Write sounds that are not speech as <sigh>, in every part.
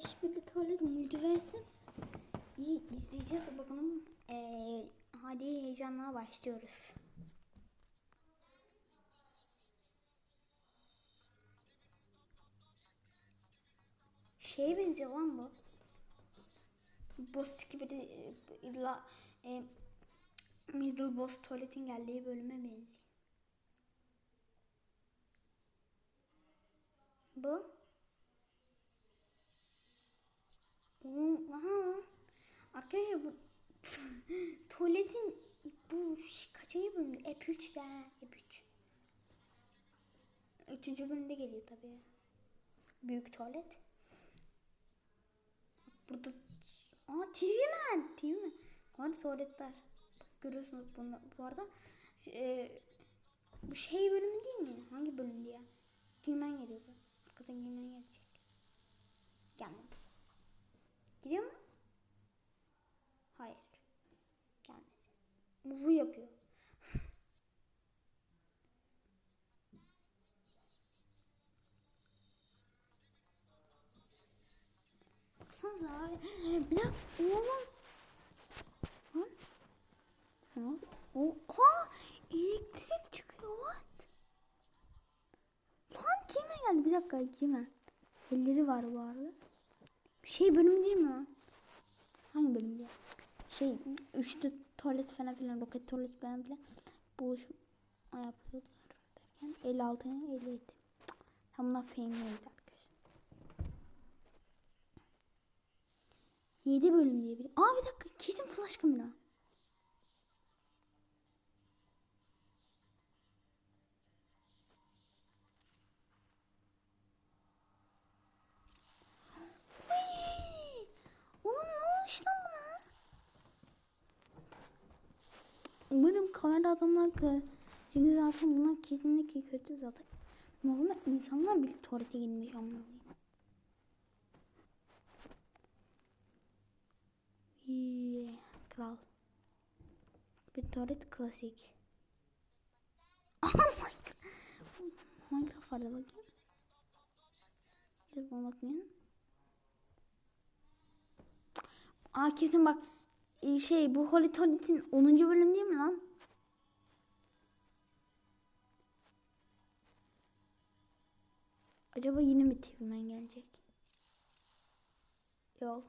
Şimdi tuvalet multiverse bir izleyeceğiz bakalım. Ee, hadi heyecanla başlıyoruz. Şeye benziyor lan bu. Boss gibi de illa e, Middle Boss tuvaletin geldiği bölüme benziyor. Bu. Oğlum, aha. Arkadaşlar bu <laughs> tuvaletin bu ş- kaçıncı bölümde? Ep 3'te ha. Ep 3. Üçüncü bölümde geliyor tabii. Büyük tuvalet. Burada Aa TV Man. TV Man. Var tuvaletler. Görüyorsunuz bunu bu arada. Ee, bu şey bölümü değil mi? Hangi bölümdü ya? Giymen geliyordu. Arkadan giymen gelecek. Gelmedi. Gidiyor mu? Hayır. Gelmedi. Bu yapıyor. Baksanıza abi. Bir dakika oğlum. Oha! Elektrik çıkıyor. What? Lan kime geldi? Bir dakika kime? Elleri var bu arada. Şey bölümü değil mi? Hangi bölüm diye? Şey üçlü tuvalet falan filan roket tuvalet falan filan. Bu yapıyorlar derken 56 57. Tam bunlar fame'liydi arkadaşlar. 7 bölüm diye bir. Aa bir dakika kesin flash kamera. Uy! Oğlum ne olmuş lan buna? Umarım kamera adamlar. Çünkü zaten bunlar kesinlikle kötü zaten. Normal insanlar bile tuvalete girmiş anlamıyorum. Yeah, kral. Bir tuvalet klasik. <laughs> Oh my god. Minecraft vardı bakayım. Dur bana bakmayın. Aa kesin bak e, şey bu Holy Toilet'in 10. bölüm değil mi lan? Acaba yine mi TV'men gelecek? Yok.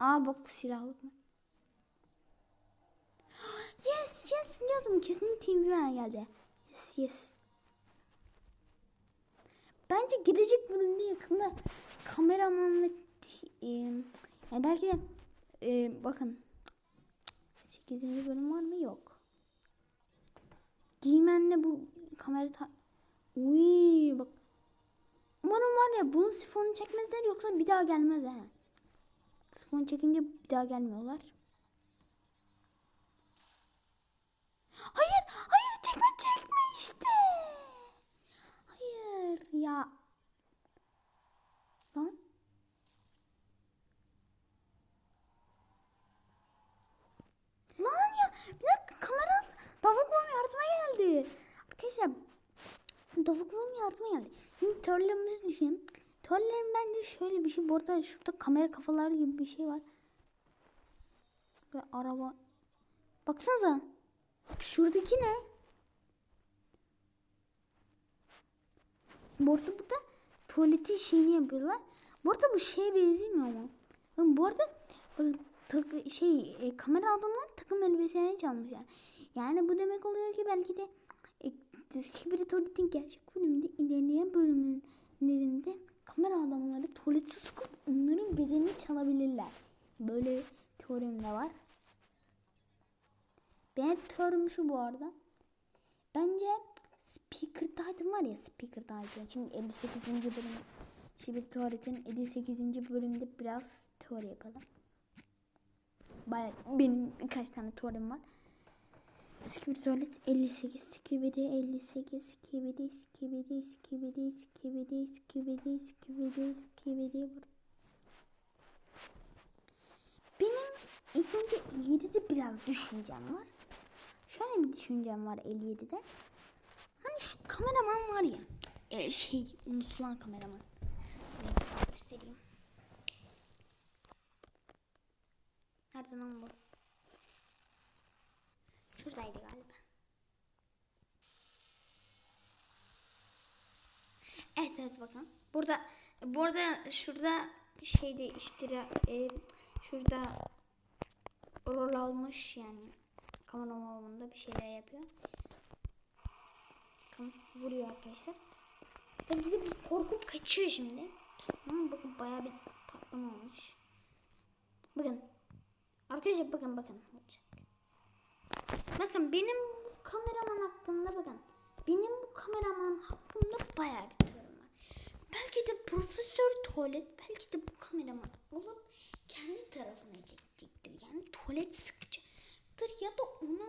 Aa bak bu silahlık mı? <gasps> Yes yes biliyordum kesin TV'men geldi. Yes yes. Bence gelecek bölümde yakında kameraman ve e, yani belki de e, bakın 8. bölüm var mı? Yok. Giymenle bu kamera ta- Uy bak. Umarım var ya bunun sifonunu çekmezler yoksa bir daha gelmez ha. Sifon çekince bir daha gelmiyorlar. Hayır, hayır çekme çekme işte. Hayır ya. Lan. Lan ya bir dakika kamera Davukluğum yardıma geldi. Arkadaşlar Davukluğum yardıma geldi. Şimdi törlerimizi düşünelim. Törlerin bence şöyle bir şey. Bu arada şurada kamera kafaları gibi bir şey var. Ve araba. Baksanıza. Şuradaki ne? Bu arada burada tuvaleti şeyini yapıyorlar. Bu arada bu şeye benzemiyor mu? Bakın bu arada bakın, şey e, kamera adamlar takım elbiselerini çalmış yani. Yani bu demek oluyor ki belki de Kibri Tuvaletin gerçek bölümünde ilerleyen bölümlerinde kamera adamları tuvaleti sokup onların bedenini çalabilirler. Böyle teorim de var. Benim teorim şu bu arada. Bence Speaker Titan var ya Speaker Titan. Şimdi 58. bölüm. Şimdi tuvaletin 58. bölümde biraz teori yapalım. Baya benim birkaç tane teorim var. Skibidi tuvalet 58, skibidi 58, skibidi, skibidi, skibidi, skibidi, skibidi, skibidi, skibidi. Benim ilk önce 57'de biraz düşüncem var. Şöyle bir düşüncem var 57'de. Hani şu kameraman var ya. E, şey unutulan kameraman. göstereyim. Nerede lan bu? Şuradaydı galiba. Evet evet bakın. Burada bu arada şurada şeyde işte e, şurada rol almış yani kameramanında bir şeyler yapıyor. Bakın vuruyor arkadaşlar. Tabii bir de bir korkup kaçıyor şimdi. Ama bakın bayağı bir patlama olmuş. Bakın. Arkadaşlar bakın bakın. Bakın benim bu kameraman hakkında bakın. Benim bu kameraman hakkında bayağı bir teorim var. Belki de profesör tuvalet belki de bu kameraman alıp kendi tarafına çekecektir. Yani tuvalet sıkacaktır ya da ona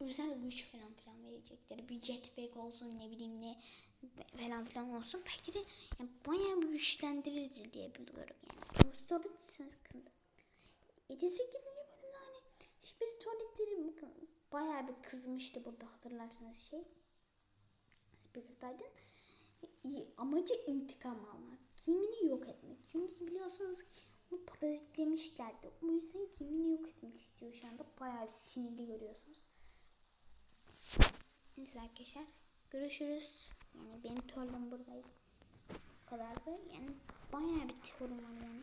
özel güç falan filan verecektir. Bir jetpack olsun ne bileyim ne falan filan olsun. Belki de yani bayağı bir güçlendirir diye biliyorum yani. Profesörlük sıkıntı. 7 8. bölümde hani şimdi tuvaletleri bakın bayağı bir kızmıştı burada hatırlarsanız şey. İyi, Amacı intikam almak. Kimini yok etmek. Çünkü biliyorsunuz onu parazitlemişlerdi. O yüzden kimini yok etmek istiyor şu anda. Bayağı bir sinirli görüyorsunuz. Neyse arkadaşlar. Görüşürüz. Yani benim teorim buradaydı. Bu kadardı. Yani bayağı bir teorim var yani.